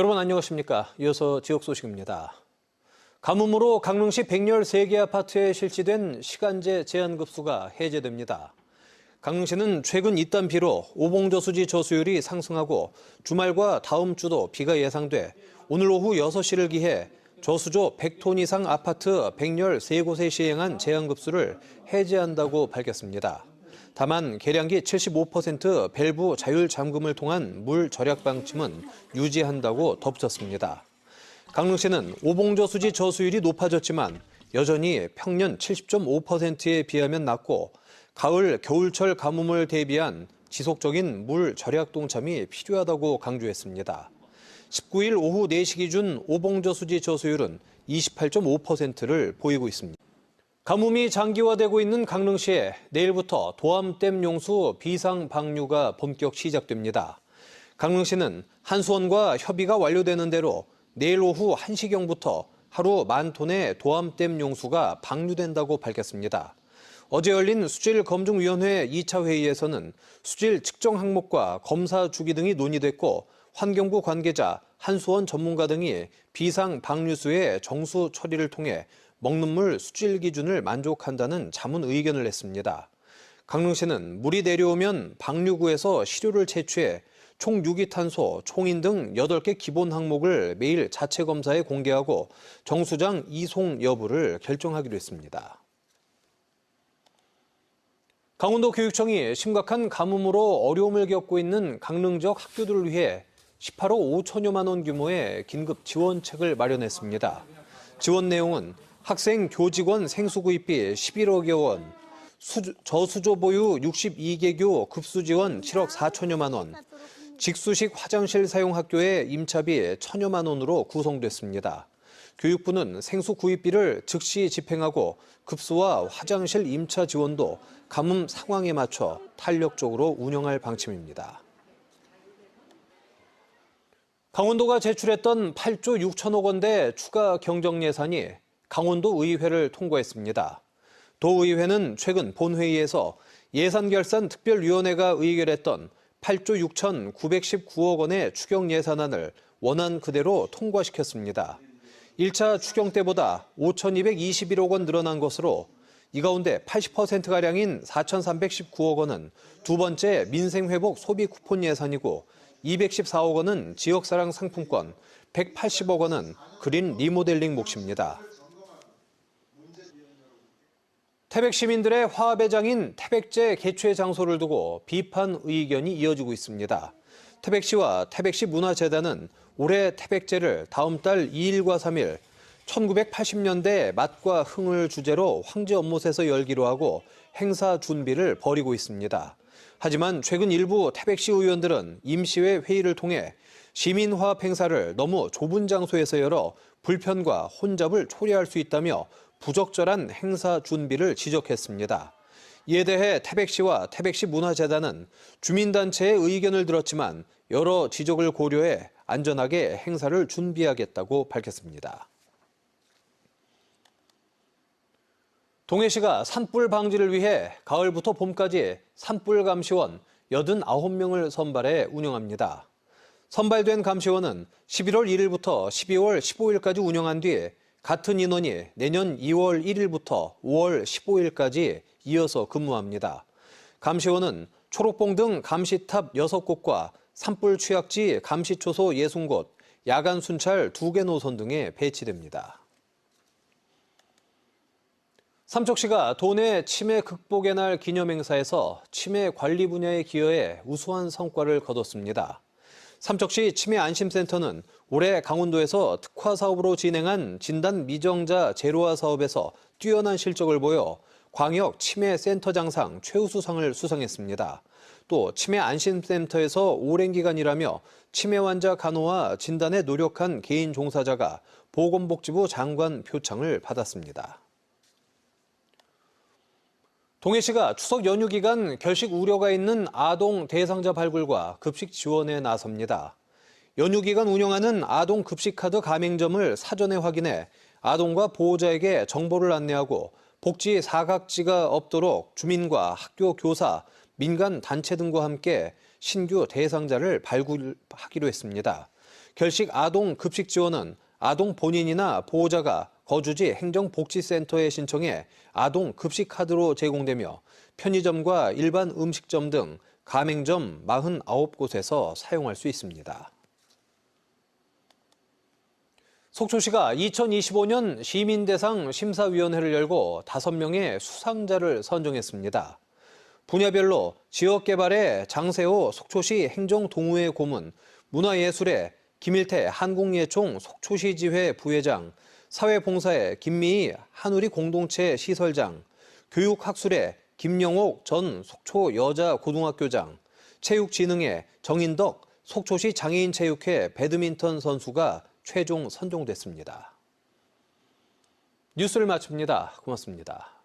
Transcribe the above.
여러분 안녕하십니까? 이어서 지역 소식입니다. 가뭄으로 강릉시 백열 3개 아파트에 실시된 시간제 제한급수가 해제됩니다. 강릉시는 최근 이딴 비로 오봉저 수지 저수율이 상승하고 주말과 다음 주도 비가 예상돼 오늘 오후 6시를 기해 저수조 100톤 이상 아파트 백열 3곳에 시행한 제한급수를 해제한다고 밝혔습니다. 다만 계량기 75% 밸브 자율 잠금을 통한 물 절약 방침은 유지한다고 덧붙였습니다. 강릉시는 오봉저수지 저수율이 높아졌지만 여전히 평년 70.5%에 비하면 낮고 가을 겨울철 가뭄을 대비한 지속적인 물 절약 동참이 필요하다고 강조했습니다. 19일 오후 4시 기준 오봉저 수지 저수율은 28.5%를 보이고 있습니다. 가뭄이 장기화되고 있는 강릉시에 내일부터 도암댐 용수 비상 방류가 본격 시작됩니다. 강릉시는 한수원과 협의가 완료되는 대로 내일 오후 1시경부터 하루 만 톤의 도암댐 용수가 방류된다고 밝혔습니다. 어제 열린 수질검증위원회 2차 회의에서는 수질 측정 항목과 검사 주기 등이 논의됐고 환경부 관계자, 한수원 전문가 등이 비상 방류수의 정수 처리를 통해 먹는 물 수질 기준을 만족한다는 자문 의견을 냈습니다. 강릉시는 물이 내려오면 방류구에서 시료를 채취해 총 유기탄소, 총인 등 8개 기본 항목을 매일 자체 검사에 공개하고 정수장 이송 여부를 결정하기로 했습니다. 강원도 교육청이 심각한 가뭄으로 어려움을 겪고 있는 강릉 지역 학교들을 위해 18억 5천여만 원 규모의 긴급 지원책을 마련했습니다. 지원 내용은 학생 교직원 생수구입비 11억여 원, 수, 저수조 보유 62개교 급수 지원 7억 4천여만 원, 직수식 화장실 사용 학교의 임차비 천여만 원으로 구성됐습니다. 교육부는 생수 구입비를 즉시 집행하고 급수와 화장실 임차 지원도 가뭄 상황에 맞춰 탄력적으로 운영할 방침입니다. 강원도가 제출했던 8조 6천억 원대 추가 경정 예산이 강원도 의회를 통과했습니다. 도의회는 최근 본회의에서 예산결산 특별위원회가 의결했던 8조 6천919억 원의 추경 예산안을 원안 그대로 통과시켰습니다. 1차 추경 때보다 5,221억 원 늘어난 것으로 이 가운데 80%가량인 4,319억 원은 두 번째 민생회복 소비 쿠폰 예산이고 214억 원은 지역사랑 상품권, 180억 원은 그린 리모델링 몫입니다. 태백 시민들의 화합의 장인 태백제 개최 장소를 두고 비판 의견이 이어지고 있습니다. 태백시와 태백시 문화재단은 올해 태백제를 다음 달 2일과 3일 1980년대 맛과 흥을 주제로 황제 연못에서 열기로 하고 행사 준비를 벌이고 있습니다. 하지만 최근 일부 태백시 의원들은 임시회 회의를 통해 시민화합 행사를 너무 좁은 장소에서 열어 불편과 혼잡을 초래할 수 있다며 부적절한 행사 준비를 지적했습니다. 이에 대해 태백시와 태백시 문화재단은 주민단체의 의견을 들었지만 여러 지적을 고려해 안전하게 행사를 준비하겠다고 밝혔습니다. 동해시가 산불 방지를 위해 가을부터 봄까지 산불 감시원 89명을 선발해 운영합니다. 선발된 감시원은 11월 1일부터 12월 15일까지 운영한 뒤 같은 인원이 내년 2월 1일부터 5월 15일까지 이어서 근무합니다. 감시원은 초록봉 등 감시탑 6곳과 산불 취약지 감시초소 60곳, 야간 순찰 2개 노선 등에 배치됩니다. 삼척시가 도내 치매 극복의 날 기념행사에서 치매 관리 분야에 기여해 우수한 성과를 거뒀습니다. 삼척시 치매안심센터는 올해 강원도에서 특화 사업으로 진행한 진단 미정자 제로화 사업에서 뛰어난 실적을 보여 광역 치매센터장상 최우수상을 수상했습니다. 또 치매안심센터에서 오랜 기간 일하며 치매 환자 간호와 진단에 노력한 개인 종사자가 보건복지부 장관 표창을 받았습니다. 동해시가 추석 연휴 기간 결식 우려가 있는 아동 대상자 발굴과 급식 지원에 나섭니다. 연휴 기간 운영하는 아동 급식카드 가맹점을 사전에 확인해 아동과 보호자에게 정보를 안내하고 복지 사각지가 없도록 주민과 학교 교사, 민간 단체 등과 함께 신규 대상자를 발굴하기로 했습니다. 결식 아동 급식 지원은 아동 본인이나 보호자가 거주지 행정복지센터에 신청해 아동 급식 카드로 제공되며 편의점과 일반 음식점 등 가맹점 49곳에서 사용할 수 있습니다. 속초시가 2025년 시민대상 심사위원회를 열고 5명의 수상자를 선정했습니다. 분야별로 지역개발의 장세호 속초시 행정동우회 고문, 문화예술의 김일태 한국예총 속초시 지회 부회장, 사회봉사의 김미희 한우리 공동체 시설장, 교육학술의 김영옥 전 속초 여자고등학교장, 체육진흥의 정인덕 속초시 장애인체육회 배드민턴 선수가 최종 선정됐습니다. 뉴스를 마칩니다. 고맙습니다.